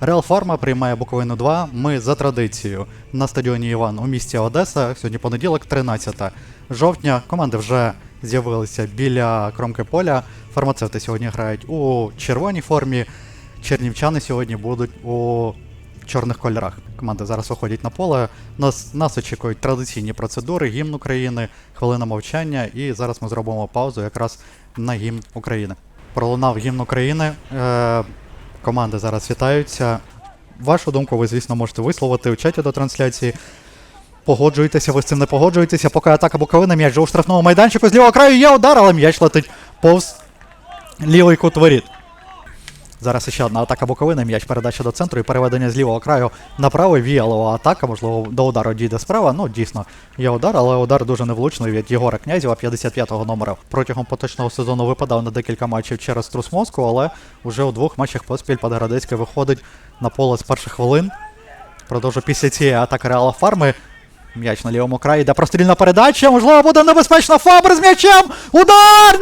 Реал Фарма приймає Буковину 2. Ми за традицією на стадіоні Іван у місті Одеса. Сьогодні понеділок, 13 жовтня. Команди вже з'явилися біля кромки поля. Фармацевти сьогодні грають у червоній формі. Чернівчани сьогодні будуть у чорних кольорах. Команди зараз виходять на поле. Нас, нас очікують традиційні процедури, гімн України, хвилина мовчання, і зараз ми зробимо паузу якраз на гімн України. Пролунав гімн України. Е, команди зараз вітаються. Вашу думку ви, звісно, можете висловити у чаті до трансляції. Погоджуєтеся, ви з цим не погоджуєтеся, поки атака Буковини, м'яч у штрафному майданчику з лівого краю є удар, але м'яч летить повз лівий кут воріт. Зараз ще одна атака Буковини, м'яч передача до центру і переведення з лівого краю на правий віялова атака, можливо, до удару дійде справа. Ну, дійсно, є удар, але удар дуже невлучний від Єгора Князєва, 55-го номера. Протягом поточного сезону випадав на декілька матчів через трус мозку, але вже у двох матчах поспіль Подгородецький виходить на поле з перших хвилин. Продовжує після цієї атаки Реала Фарми. М'яч на лівому краї, йде прострільна передача. Можливо, буде небезпечно. Фабр з м'ячем. Удар!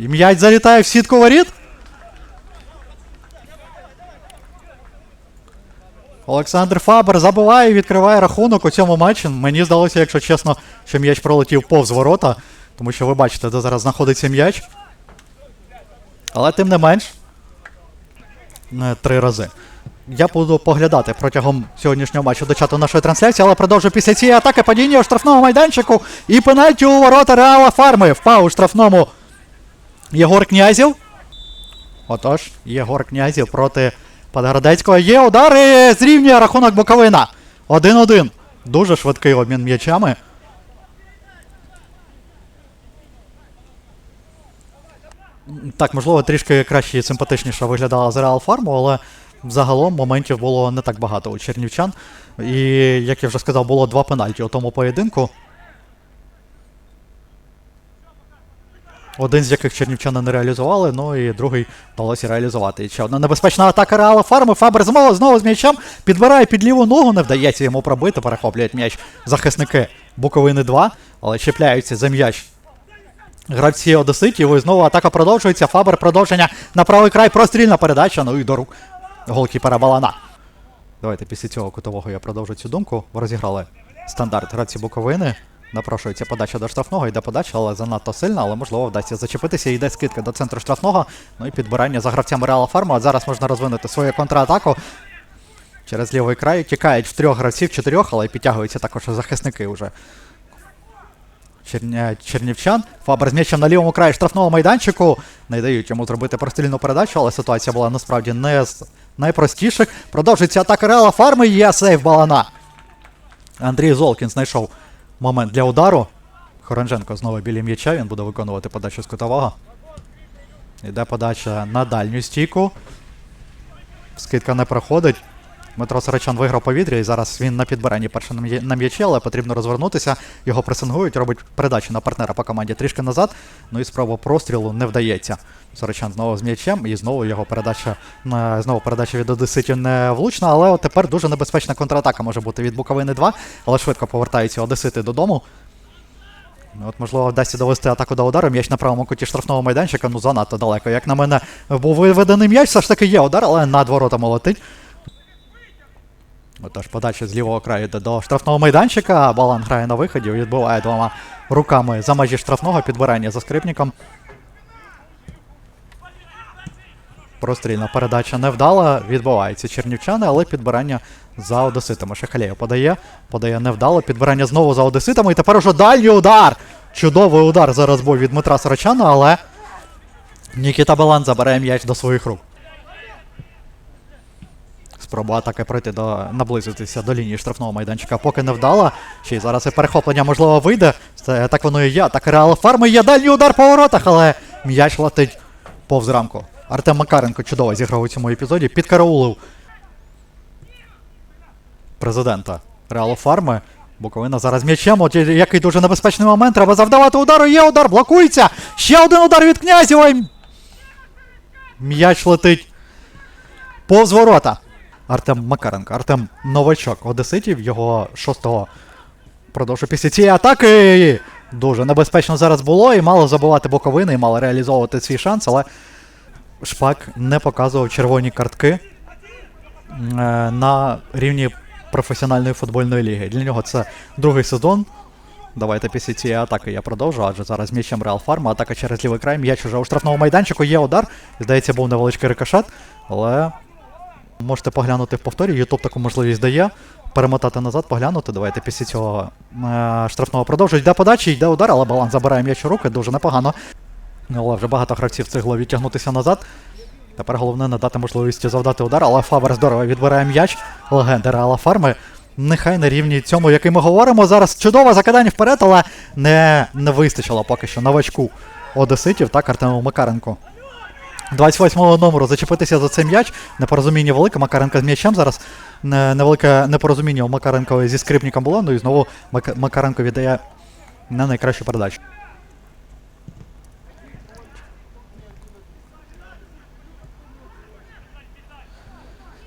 І м'яч залітає в сітку воріт. Олександр Фабер забиває і відкриває рахунок у цьому матчі. Мені здалося, якщо чесно, що м'яч пролетів повз ворота, тому що ви бачите, де зараз знаходиться м'яч. Але тим не менш, не три рази. Я буду поглядати протягом сьогоднішнього матчу до чату нашої трансляції, але продовжу після цієї атаки падіння у штрафному майданчику і пенальті у ворота Реала Фарми. Впав у штрафному Єгор Князів. Отож, Єгор Князів проти Подгородецького. Є удари! Зрівнює рахунок Буковина. 1-1. Дуже швидкий обмін м'ячами. Так, можливо, трішки краще і симпатичніше виглядала з Реал Фарму, але загалом моментів було не так багато у чернівчан. І, як я вже сказав, було два пенальті у тому поєдинку. Один з яких чернівчани не реалізували, ну і другий вдалося реалізувати. І ще одна небезпечна атака Реала Фарми. Фабер знову, знову з м'ячем підбирає під ліву ногу, не вдається йому пробити, перехоплюють м'яч захисники Буковини 2, але чіпляються за м'яч. Гравці Одеситів, і знову атака продовжується. Фабер продовження на правий край, прострільна передача, ну і до рук голкіпера Балана. Давайте після цього кутового я продовжу цю думку. Розіграли стандарт гравці Буковини. Напрошується подача до штрафного, йде подача, але занадто сильна, але можливо вдасться зачепитися. Йде скидка до центру штрафного. Ну і підбирання за гравцями Реала Фарма. Зараз можна розвинути свою контратаку. Через лівий край тікають в трьох гравців, чотирьох, але підтягуються також захисники вже. Черня... Чернівчан. Фабер з м'ячем на лівому краї штрафного майданчику. Не дають йому зробити прострільну передачу, але ситуація була насправді не з найпростіших. Продовжується атака Реала Фарми. Є сейв Балана. Андрій Золкін знайшов момент для удару. Хоранженко знову біля м'яча. Він буде виконувати подачу з кутового. Іде подача на дальню стійку. Скидка не проходить. Дмитро Сарачан виграв повітря, і зараз він на підбиранні перший на м'я- м'ячі, але потрібно розвернутися. Його пресингують, робить передачу на партнера по команді трішки назад. Ну і спроба прострілу не вдається. Сарачан знову з м'ячем, і знову його передача знову передача від Одеситів не влучна, але от тепер дуже небезпечна контратака може бути від Буковини 2, але швидко повертаються Одесити додому. Ну, От, можливо, вдасться довести атаку до удару. М'яч на правому куті штрафного майданчика, ну занадто далеко. Як на мене, був виведений м'яч, все ж таки є удар, але над воротами летить. Отож, подача з лівого краю йде до штрафного майданчика. Балан грає на виході, відбиває двома руками за межі штрафного підбирання за скрипником. Прострільна передача невдала, відбувається чернівчани, але підбирання за одеситами. Шахалєєв подає, подає невдало, підбирання знову за одеситами, і тепер уже дальній удар. Чудовий удар зараз був від Дмитра Сарачана, але Нікіта Балан забирає м'яч до своїх рук. Спроба атаки пройти до наблизитися до лінії штрафного майданчика, поки не вдала. Ще й зараз і перехоплення можливо вийде. Це так воно і є. Так Реал Фарми є дальній удар по воротах, але м'яч летить повз рамку. Артем Макаренко чудово зіграв у цьому епізоді. Підкараулив президента Реалу Фарми. Буковина зараз м'ячем. От який дуже небезпечний момент. Треба завдавати удару. Є удар, блокується. Ще один удар від Князєва. М'яч летить повз ворота. Артем Макаренко. Артем Новачок Одеситів, його шостого продовжує після цієї атаки. Дуже небезпечно зараз було і мало забувати боковини, і мало реалізовувати свій шанс, але Шпак не показував червоні картки е, на рівні професіональної футбольної ліги. Для нього це другий сезон. Давайте після цієї атаки я продовжу, адже зараз м'ячем Реал Фарма, атака через лівий край, м'яч уже у штрафному майданчику, є удар. Здається, був невеличкий рикошет, але можете поглянути в повторі, Ютуб таку можливість дає. Перемотати назад, поглянути. Давайте після цього е, штрафного продовжують. Йде подачі, йде удар, але баланс забирає м'яч у руки, дуже непогано. Але вже багато гравців встигло відтягнутися назад. Тепер головне не дати можливості завдати удар, але Фабер здорово відбирає м'яч. Легенда Реала Фарми. Нехай на рівні цьому, який ми говоримо. Зараз чудове закидання вперед, але не, не вистачило поки що новачку Одеситів, так, Артему Макаренку. 28-го номеру зачепитися за цей м'яч. Непорозуміння велике. Макаренко з м'ячем зараз. Невелике непорозуміння у Макаренко зі скрипником було. Ну і знову Макаренко віддає не найкращу передачу.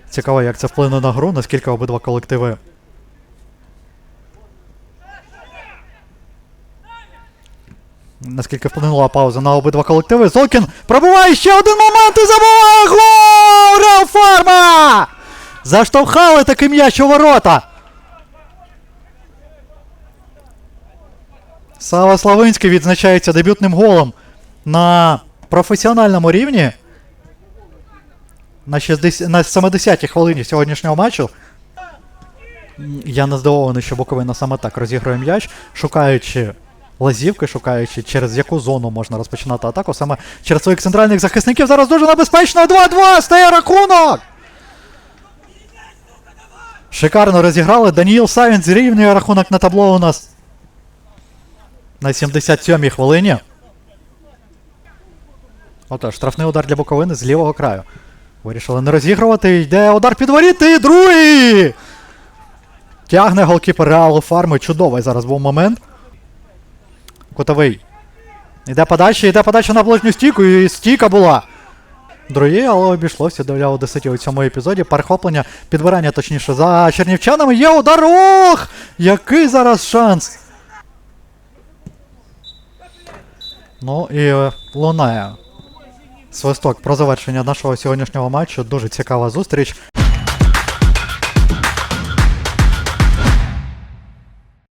Цікаво, як це вплине на гру, наскільки обидва колективи. Наскільки вплинула пауза на обидва колективи. Золкін пробиває ще один момент і забиває гол! Реал Фарма! Заштовхали такий м'яч у ворота. Сава Славинський відзначається дебютним голом на професіональному рівні. На 60, на 70-й хвилині сьогоднішнього матчу. Я не здивований, що Буковина саме так розігрує м'яч, шукаючи лазівки, шукаючи, через яку зону можна розпочинати атаку. Саме через своїх центральних захисників зараз дуже небезпечно. 2-2 стає рахунок! Шикарно розіграли. Даніїл Савін зрівнює рахунок на табло у нас на 77-й хвилині. Отож, штрафний удар для Буковини з лівого краю. Вирішили не розігрувати. Йде удар під воріт і другий! Тягне голкіпер Реалу Фарми. Чудовий зараз був момент. Кутовий. Йде подача, йде подача на ближню стійку, і стійка була. Другий, але обійшлося для Одеситів у цьому епізоді. Перехоплення, підбирання, точніше, за чернівчанами. Є удар. Ох! Який зараз шанс! Ну і е, лунає свисток про завершення нашого сьогоднішнього матчу. Дуже цікава зустріч.